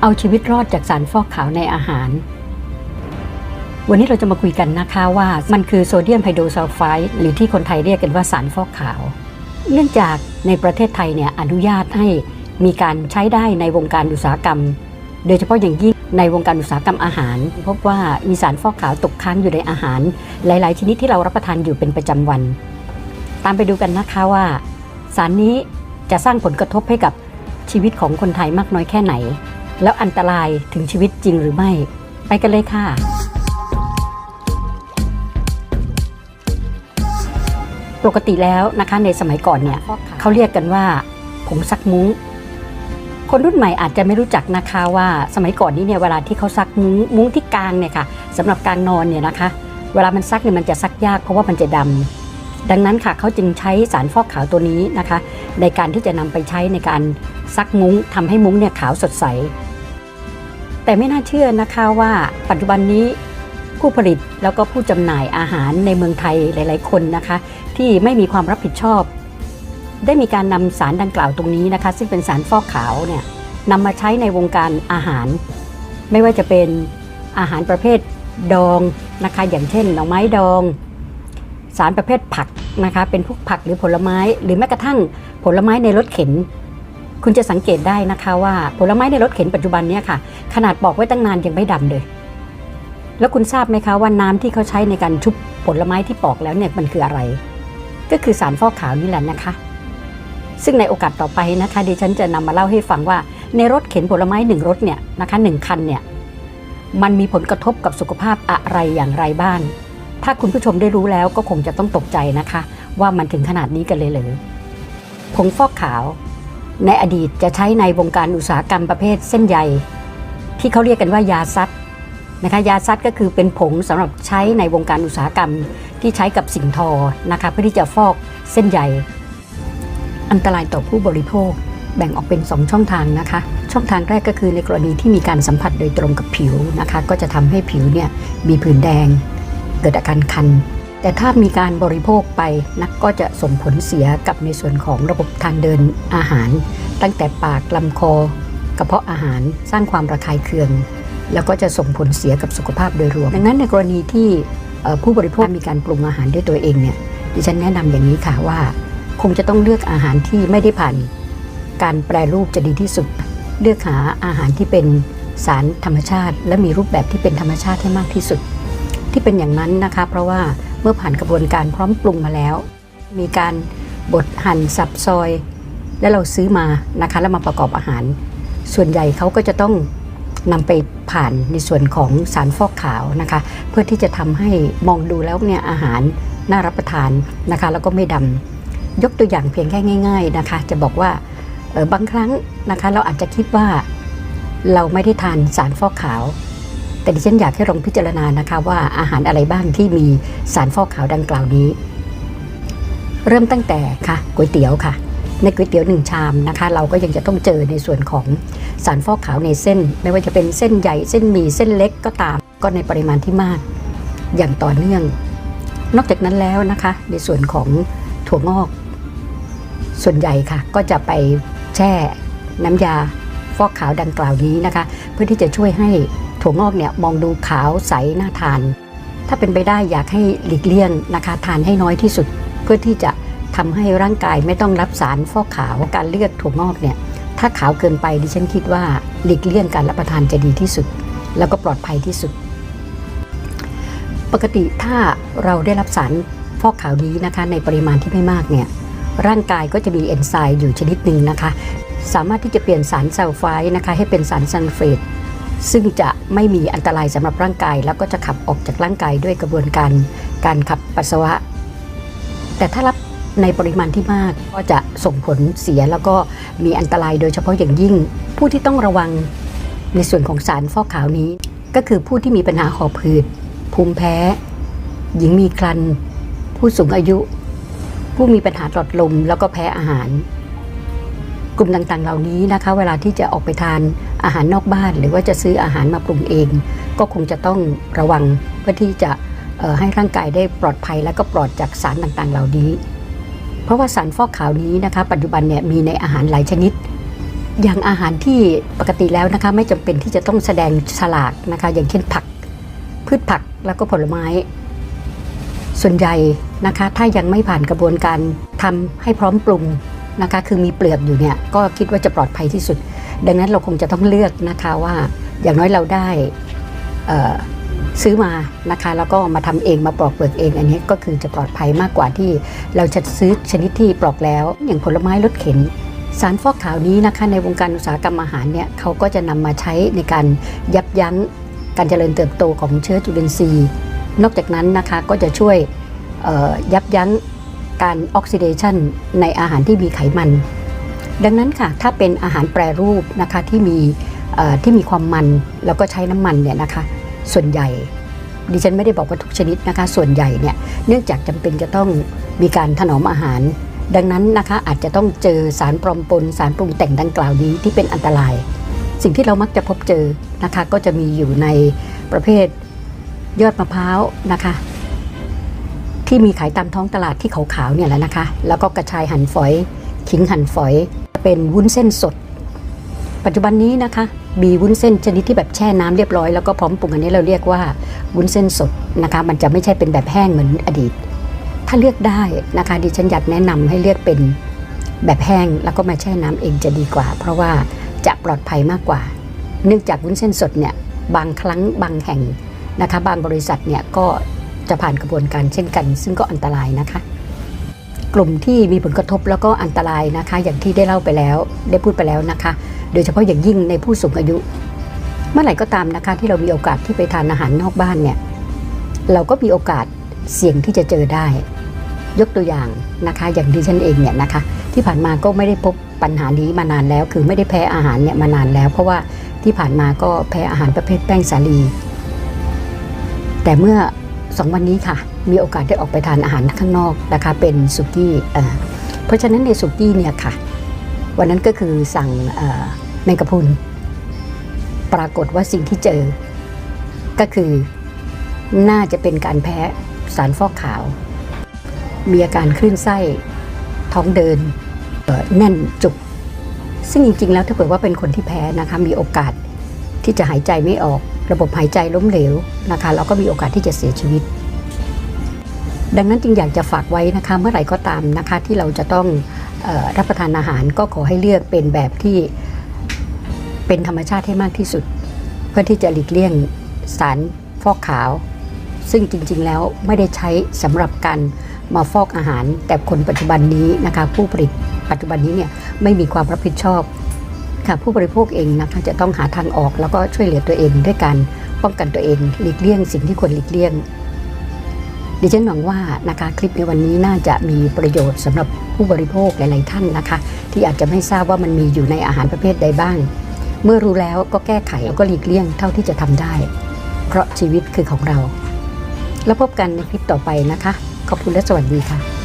เอาชีวิตรอดจากสารฟอกขาวในอาหาร วันนี้เราจะมาคุยกันนะคะว่ามันคือโซเดียมไฮโดรซัลไฟด์หรือที่คนไทยเรียกกันว่าสารฟอกขาว เนื่องจากในประเทศไทยเนี่ยอนุญาตให้มีการใช้ได้ในวงการอุตสาหกรรม โดยเฉพาะอย่างยิ่งในวงการอุตสาหกรรมอาหาร พบว่ามีสารฟอกขาวตกค้างอยู่ในอาหาร หลาย ๆ ชนิดที่เรารับประทานอยู่เป็นประจำวัน ตามไปดูกันนะคะว่า สารนี้จะสร้างผลกระทบให้กับชีวิตของคนไทยมากน้อยแค่ไหน แล้วอันตรายถึงชีวิตจริงหรือไม่ ไปกันเลยค่ะ ปกติแล้วนะคะในสมัยก่อนเนี่ยเขาเรียกกันว่าผงซักมุ้ง คนรุ่นใหม่อาจจะไม่รู้จักนะคะว่าสมัยก่อนนี้เนี่ยเวลาที่เขาซักมุ้งมุ้งที่กลางเนี่ยค่ะสำหรับกลางนอนเนี่ยนะคะ เวลามันซักเนี่ยมันจะซักยากเพราะว่ามันจะดำ ดังนั้นค่ะเขาจึงใช้สารฟอกขาวตัวนี้นะคะ ในการที่จะนำไปใช้ในการซักมุ้งทำให้มุ้งเนี่ยขาวสดใส แต่ไม่น่าเชื่อนะคะว่าปัจจุบันนี้ผู้ผลิตแล้วก็ผู้จำหน่ายอาหารในเมืองไทยหลาย ๆ คนนะคะ ที่ไม่มีความรับผิดชอบ ได้มีการนำสารดังกล่าวตรงนี้นะคะ ซึ่งเป็นสารฟอกขาวเนี่ยนำมาใช้ในวงการอาหาร ไม่ว่าจะเป็นอาหารประเภทดองนะคะ อย่างเช่นหน่อไม้ดอง สารประเภทผักนะคะเป็นพวกผักหรือผลไม้ หรือแม้กระทั่งผลไม้ในรถเข็น คุณจะสังเกตได้นะคะว่าผลไม้ในรถเข็นปัจจุบันเนี่ยค่ะ ขนาดปอกไว้ตั้งนานยังไม่ดำเลย แล้วคุณทราบไหมคะว่าน้ำที่เขาใช้ในการชุบผลไม้ที่ปอกแล้วเนี่ยมันคืออะไร ก็คือสารฟอกขาวนี่แหละนะคะ ซึ่งในโอกาสต่อไปนะคะดิฉันจะนำมาเล่าให้ฟังว่าในรถเข็นผลไม้หนึ่งรถเนี่ยนะคะหนึ่งคันเนี่ยมันมีผลกระทบกับสุขภาพอะไรอย่างไรบ้าง ถ้าคุณผู้ชมได้รู้แล้วก็คงจะต้องตกใจนะคะ ว่ามันถึงขนาดนี้กันเลยหรือผงฟอกขาว ในอดีตจะใช้ในวงการอุตสาหกรรมประเภทเส้นใย ที่เขาเรียกกันว่ายาซัดนะคะยาซัดก็คือเป็นผงสำหรับใช้ในวงการอุตสาหกรรมที่ใช้กับสิ่งทอนะคะเพื่อที่จะฟอกเส้นใย อันตรายต่อผู้บริโภคแบ่งออกเป็น 2 ช่องทางนะคะ ช่องทางแรกก็คือในกรณีที่มีการสัมผัสโดยตรงกับผิวนะคะ ก็จะทำให้ผิวเนี่ยมีผื่นแดง เกิดอาการคัน แต่ถ้ามีการบริโภคไปนะก็จะส่งผลเสียกับในส่วนของระบบทางเดินอาหาร ตั้งแต่ปากลำคอ กระเพาะอาหารสร้างความระคายเคือง แล้วก็จะส่งผลเสียกับสุขภาพโดยรวม ดังนั้นในกรณีที่ผู้บริโภคมีการปรุงอาหารด้วยตัวเองเนี่ยดิฉันแนะนำอย่างนี้ค่ะว่า คงจะต้องเลือกอาหารที่ไม่ได้ผ่าน การแปรรูปจะดีที่สุด เลือกหาอาหารที่เป็นสารธรรมชาติ และมีรูปแบบที่เป็นธรรมชาติให้มากที่สุด ที่เป็นอย่างนั้นนะคะ เพราะว่าเมื่อผ่านกระบวนการพร้อมปรุงมาแล้ว มีการบดหั่นสับซอย แล้วเราซื้อมานะคะแล้วมาประกอบอาหาร ส่วนใหญ่เขาก็จะต้องนำไปผ่านในส่วนของสารฟอกขาวนะคะ เพื่อที่จะทำให้มองดูแล้วเนี่ยอาหารน่ารับประทานนะคะ แล้วก็ไม่ดำยกตัวอย่างเพียงแค่ง่าย ๆนะคะ จะบอกว่าออบางครั้งนะคะเราอาจจะคิดว่าเราไม่ได้ทานสารฟอกขาว แต่ดิฉันอยากให้ลองพิจารณานะคะว่าอาหารอะไรบ้างที่มีสารฟอกขาวดังกล่าวนี้ เริ่มตั้งแต่ค่ะก๋วยเตี๋ยวค่ะ ในก๋วยเตี๋ยวหนึ่งชามนะคะ เราก็ยังจะต้องเจอในส่วนของสารฟอกขาวในเส้น ไม่ว่าจะเป็นเส้นใหญ่เส้นหมี่เส้นเล็กก็ตาม ก็ในปริมาณที่มากอย่างต่อเนื่อง นอกจากนั้นแล้วนะคะ ในส่วนของถั่วงอก ส่วนใหญ่ค่ะ ก็จะไปแช่น้ำยาฟอกขาวดังกล่าวนี้นะคะ เพื่อที่จะช่วยให้ ถั่วงอกเนี่ยมองดูขาวใสน่าทาน ถ้าเป็นไปได้อยากให้หลีกเลี่ยงนะคะทานให้น้อยที่สุด เพื่อที่จะทำให้ร่างกายไม่ต้องรับสารฟอกขาวการเลือกถั่วงอกเนี่ยถ้าขาวเกินไปดิฉันคิดว่าหลีกเลี่ยงการรับประทานจะดีที่สุด แล้วก็ปลอดภัยที่สุด ปกติถ้าเราได้รับสารฟอกขาวนี้นะคะ ในปริมาณที่ไม่มากเนี่ยร่างกายก็จะมีเอนไซม์อยู่ชนิดหนึ่งนะคะ สามารถที่จะเปลี่ยนสารซัลไฟด์นะคะ ให้เป็นสารซัลเฟต ซึ่งจะไม่มีอันตรายสำหรับร่างกาย แล้วก็จะขับออกจากร่างกายด้วยกระบวนการการขับปัสสาวะ แต่ถ้ารับในปริมาณที่มากก็จะส่งผลเสียแล้วก็มีอันตรายโดยเฉพาะอย่างยิ่ง ผู้ที่ต้องระวังในส่วนของสารฟอกขาวนี้ ก็คือผู้ที่มีปัญหาหอบหืด ภูมิแพ้ หญิงมีครรภ์ผู้สูงอายุ ผู้มีปัญหาหลอดลมแล้วก็แพ้อาหาร กลุ่มต่างๆ เหล่านี้นะคะ เวลาที่จะออกไปทานอาหารนอกบ้าน หรือว่าจะซื้ออาหารมาปรุงเอง ก็คงจะต้องระวังเพื่อที่จะให้ร่างกายได้ปลอดภัยและก็ปลอดจากสารต่างๆ เหล่านี้ เพราะว่าสารฟอกขาวนี้นะคะ ปัจจุบันเนี่ยมีในอาหารหลายชนิด อย่างอาหารที่ปกติแล้วนะคะไม่จำเป็นที่จะต้องแสดงฉลากนะคะ อย่างเช่นผัก พืชผักแล้วก็ผลไม้ ส่วนใหญ่นะคะ ถ้ายังไม่ผ่านกระบวนการทำให้พร้อมปรุง นะคะคือมีเปลือกอยู่เนี่ยก็คิดว่าจะปลอดภัยที่สุด ดังนั้นเราคงจะต้องเลือกนะคะว่าอย่างน้อยเราได้ซื้อมานะคะแล้วก็มาทำเองมาปลอกเปลือกเองอันนี้ก็คือจะปลอดภัยมากกว่าที่เราจะซื้อชนิดที่ปลอกแล้ว อย่างผลไม้รสเข็นสารฟอกขาวนี้นะคะในวงการอุตสาหกรรมอาหารเนี่ยเขาก็จะนำมาใช้ในการยับยั้งการเจริญเติบโตของเชื้อจุลินทรีย์ นอกจากนั้นนะคะก็จะช่วยยับยั้ง การออกซิเดชันในอาหารที่มีไขมัน ดังนั้นค่ะถ้าเป็นอาหารแปรรูปนะคะที่มีที่มีความมันแล้วก็ใช้น้ำมันเนี่ยนะคะส่วนใหญ่ดิฉันไม่ได้บอกว่าทุกชนิดนะคะส่วนใหญ่เนี่ยเนื่องจากจำเป็นจะต้องมีการถนอมอาหาร ดังนั้นนะคะอาจจะต้องเจอสารปลอมปนสารปรุงแต่งดังกล่าวนี้ที่เป็นอันตราย สิ่งที่เรามักจะพบเจอนะคะก็จะมีอยู่ในประเภทยอดมะพร้าวนะคะ ที่มีขายตามท้องตลาดที่ขาวๆเนี่ยแหละนะคะ แล้วก็กระชายหั่นฝอย ขิงหั่นฝอย เป็นวุ้นเส้นสด ปัจจุบันนี้นะคะมีวุ้นเส้นชนิดที่แบบแช่น้ำเรียบร้อยแล้วก็พร้อมปรุงอันนี้เราเรียกว่าวุ้นเส้นสดนะคะ มันจะไม่ใช่เป็นแบบแห้งเหมือนอดีต ถ้าเลือกได้นะคะดิฉันอยากแนะนำให้เลือกเป็นแบบแห้งแล้วก็มาแช่น้ำเองจะดีกว่า เพราะว่าจะปลอดภัยมากกว่า เนื่องจากวุ้นเส้นสดเนี่ยบางครั้งบางแห่งนะคะ บางบริษัทเนี่ยก็ จะผ่านกระบวนการเช่นกัน ซึ่งก็อันตรายนะคะ กลุ่มที่มีผลกระทบแล้วก็อันตรายนะคะ อย่างที่ได้เล่าไปแล้ว ได้พูดไปแล้วนะคะ โดยเฉพาะอย่างยิ่งในผู้สูงอายุ เมื่อไหร่ก็ตามนะคะ ที่เรามีโอกาสที่ไปทานอาหารนอกบ้านเนี่ยเราก็มีโอกาสเสี่ยงที่จะเจอได้ ยกตัวอย่างนะคะ อย่างดิฉันเองเนี่ยนะคะ ที่ผ่านมาก็ไม่ได้พบปัญหานี้มานานแล้ว คือไม่ได้แพ้อาหารเนี่ยมานานแล้ว เพราะว่าที่ผ่านมาก็แพ้อาหารประเภทแป้งสาลี แต่เมื่อ สองวันนี้ค่ะ มีโอกาสได้ออกไปทานอาหารข้างนอกนะคะเป็นสุกี้เพราะฉะนั้นในสุกี้เนี่ยค่ะ วันนั้นก็คือสั่งแมงกะพรุนปรากฏว่าสิ่งที่เจอ ก็คือน่าจะเป็นการแพ้สารฟอกขาว มีอาการคลื่นไส้ ท้องเดินแน่นจุก ซึ่งจริงๆ แล้วถ้าเผื่อว่าเป็นคนที่แพ้นะคะมีโอกาสที่จะหายใจไม่ออก ระบบหายใจล้มเหลวนะคะแล้วก็มีโอกาสที่จะเสียชีวิต ดังนั้นจึงอยากจะฝากไว้นะคะเมื่อไหร่ก็ตามนะคะที่เราจะต้องออรับประทานอาหารก็ขอให้เลือกเป็นแบบที่เป็นธรรมชาติให้มากที่สุด เพื่อที่จะหลีกเลี่ยงสารฟอกขาว ซึ่งจริงๆแล้วไม่ได้ใช้สำหรับการมาฟอกอาหาร แต่คนปัจจุบันนี้นะคะผู้ผลิตปัจจุบันนี้เนี่ยไม่มีความรับผิดชอบ ค่ะผู้บริโภคเองนะคะจะต้องหาทางออกแล้วก็ช่วยเหลือตัวเองด้วยการป้องกันตัวเองหลีกเลี่ยงสิ่งที่ควรหลีกเลี่ยง ดิฉันหวังว่านะคะคลิปในวันนี้น่าจะมีประโยชน์สำหรับผู้บริโภคหลาย ๆ ท่านนะคะ ที่อาจจะไม่ทราบว่ามันมีอยู่ในอาหารประเภทใดบ้าง เมื่อรู้แล้วก็แก้ไขแล้วก็หลีกเลี่ยงเท่าที่จะทำได้ เพราะชีวิตคือของเรา แล้วพบกันในคลิปต่อไปนะคะ ขอบคุณและสวัสดีค่ะ